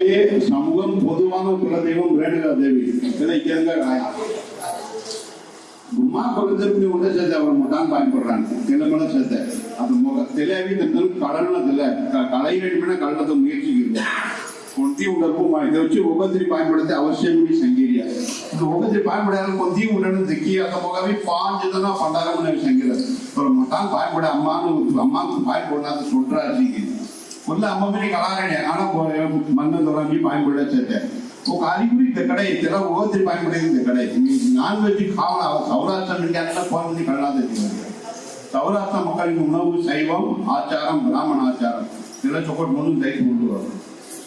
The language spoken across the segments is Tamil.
சமூகம் பொதுவான குலதெய்வம் ரேணுகா தேவி? கிடைக்கிறங்க ராயா. அம்மா குலதெய்வம் ஒன்றே சேர்த்து அவர் தான் பயன்படுறாங்க திலமல சேர்த்து அது முக தெளிவி இருந்தாலும் கடல்ல தெல. கலை வேண்டுமே கடலத்தை முயற்சிக்கிறது. கொந்தி உணர்வும் இதை வச்சு உபத்திரி பயன்படுத்த அவசியமே சங்கீரியா. இந்த உபத்திரி பயன்படாத கொந்தி உணர்வு திக்கி அந்த முகவே பாஞ்சதான் பண்டாரம்னு சங்கீதம் ஒரு மட்டான் பயன்பட அம்மான்னு அம்மாவுக்கு பயன்படாத சொல்றாரு म्हटलं आम्हा म्हणजे कलाकार आहे आणा मन्न दोरा मी पाय पडल्याचं ఒక అలిగురి ఎక్కడ ఇక్కడ ఓతి పని పడింది ఇక్కడ నాన్ వెజ్ కావాల సౌరాష్ట్ర నుండి అట్లా పోతుంది కళ్ళాది సౌరాష్ట్ర మొక్కలకి ఉన్నవు శైవం ఆచారం బ్రాహ్మణ ఆచారం ఇలా చొక్కటి ముందు దయచి ఉండేవారు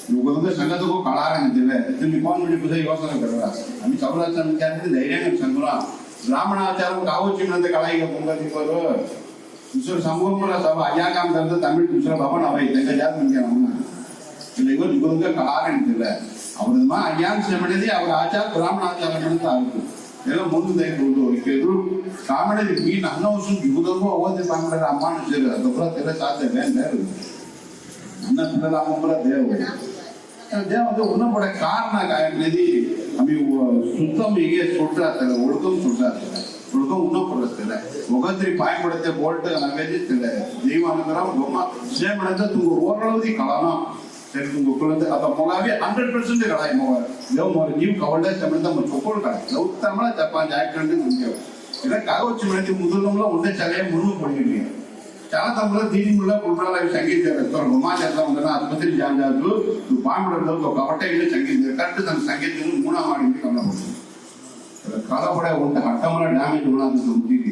నువ్వు కొంత సంగతికు కళారని తెలియదు నీ కోన్ నుండి కుదే యోచన కడరా అని సౌరాష్ట్ర నుండి ధైర్యంగా సంగురా బ్రాహ్మణ ఆచారం కావచ్చు కళాయిగా పొంగ తీసుకోరు ಅಯ್ಯಾಕಾಮ ತಂದ ತಮಿಳ್ ದುಸರ ಭವನ ಅವ ತೆಂಗ ಜಾತ ಮಂದಿ ನಮ್ಮ ಇಲ್ಲ ಇವತ್ತು ಇವಾಗ ಕಲಾರ ಇಲ್ಲ ಅವ್ರದಮ್ಮ ಅಯ್ಯಾನ್ ಶ್ರಮಣದಿ ಅವ್ರ ಆಚಾರ ಬ್ರಾಹ್ಮಣ ಆಚಾರ ಅಂತ ಆಗುತ್ತೆ ಎಲ್ಲ ಮುಂದೆ ದಯವಿಟ್ಟು ಇಕ್ಕಿದ್ರು ಕಾಮಣದಿ ಮೀನ್ ಅನ್ನ ವರ್ಷ ಯುಗದವರೆಗೂ ಅವಧಿ ಕಾಮಣದ ಅಮ್ಮಾನು ಸೇರಿ ಅದೊಬ್ಬರ ತೆರೆ ಸಾಧ್ಯ ಬೇರೆ ಅನ್ನ ತಿನ್ನಲ ಅಮ್ಮರ ದೇವ ದೇವ வந்து உணவோட காரண காரணதி அம்மி சுத்தம் இங்கே சொல்றாரு ஒழுக்கம் சொல்றாரு ஒழுக்கம் ಇಲ್ಲ ಮುಖದ್ರಿ ಪಾಯ್ ಮಾಡುತ್ತೆ ಬೋಲ್ಟ್ ನವೇದಿತ್ತಿಲ್ಲ ಜೀವನಂದ್ರ ಗೊಮ್ಮ ಸೇಮ್ ಮಾಡಿದ್ರೆ ತುಂಬ ಓರಳದಿ ಕಳನ ತೆಲುಗು ಗೊಕ್ಕಳಂತೆ ಅದ ಮೊಲಾವಿ ಹಂಡ್ರೆಡ್ ಪರ್ಸೆಂಟ್ ಕಳಾಯ ಮೊಗ ದೇವ್ ಮೊರ ನೀವು ಕವಳ್ಳೆ ಚಮಣದ ಮುಚ್ಚೊಕ್ಕೋಳು ಕಳ ದೌ ತಮಳ ಜಪಾನ್ ಜಾಕಂಡು ನಿಂತೇವು ಇಲ್ಲ ಕಾಗೋಚ್ಚು ಮಾಡಿದ ಮುದುಲಂಲ ಒಂದೇ ಚಲೆಯ ಮುನ್ನು ಕೊಡಿದ್ರಿ చాలా తప్పులో దీని కూడా కుట్రాల సంగీతం గుమా చేద్దాం ఉందని ఆసుపత్రి జాన్ జాతు బాంబులు ఒక ఒకటే సంగీతం కరెక్ట్ తన సంగీతం మూడో మాడింది కమలపడుతుంది ಕಳಪಡೆ ಉಂಟು ಹಟ್ಟಮಲ ಡ್ಯಾಮೇಜ್ ಉಳ್ಳಾದ ಸಂಗೀತ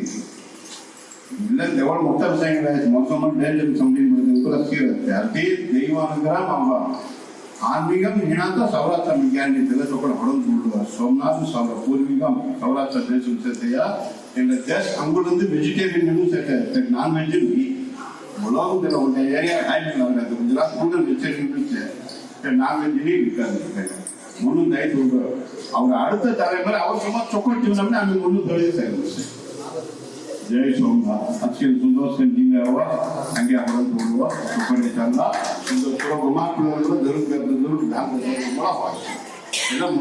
ಇಲ್ಲ ದೇವಳ ಮೊತ್ತ ವಿಷಯಗಳ ಮೊತ್ತ ಡೇಂಜರ್ ಸಂಗೀತ ಕೂಡ ಅತಿ ದೈವಾನುಗ್ರಹ ಅವ ஆன்மீகம் இனாத்த சௌராஷ்டிர விஞ்ஞானி திலசோக்கட படம் சொல்லுவார் சோம்நாத் சௌர பூர்வீகம் சௌராஷ்டிர தேசம் சேர்த்தையா எங்க தேச அங்கிருந்து வெஜிடேரியன் மெனு சேர்த்த நான்வெஜ் உலகத்தில் உள்ள ஏரியா ஹைமேன் அது குஜராத் கூட வெஜிடேரியன் நான்வெஜ் இருக்காது म्हणून नाही तुमचं அவங்க அடுத்த தலைமுறை அவசரமா சொக்கோட்டி விடாமல் நாங்க ஒன்றும் தொழில் செய்யணும் ஜெய் சோம்னா அச்சியல் சந்தோஷம் நீங்கவா அங்கே அவரும் போடுவா. சொக்கோட்டி தந்தா இந்த புரோகமா பிள்ளைகளும் தெருங்கிறது தெருங்கு தாங்க போடுவோம் எல்லாம்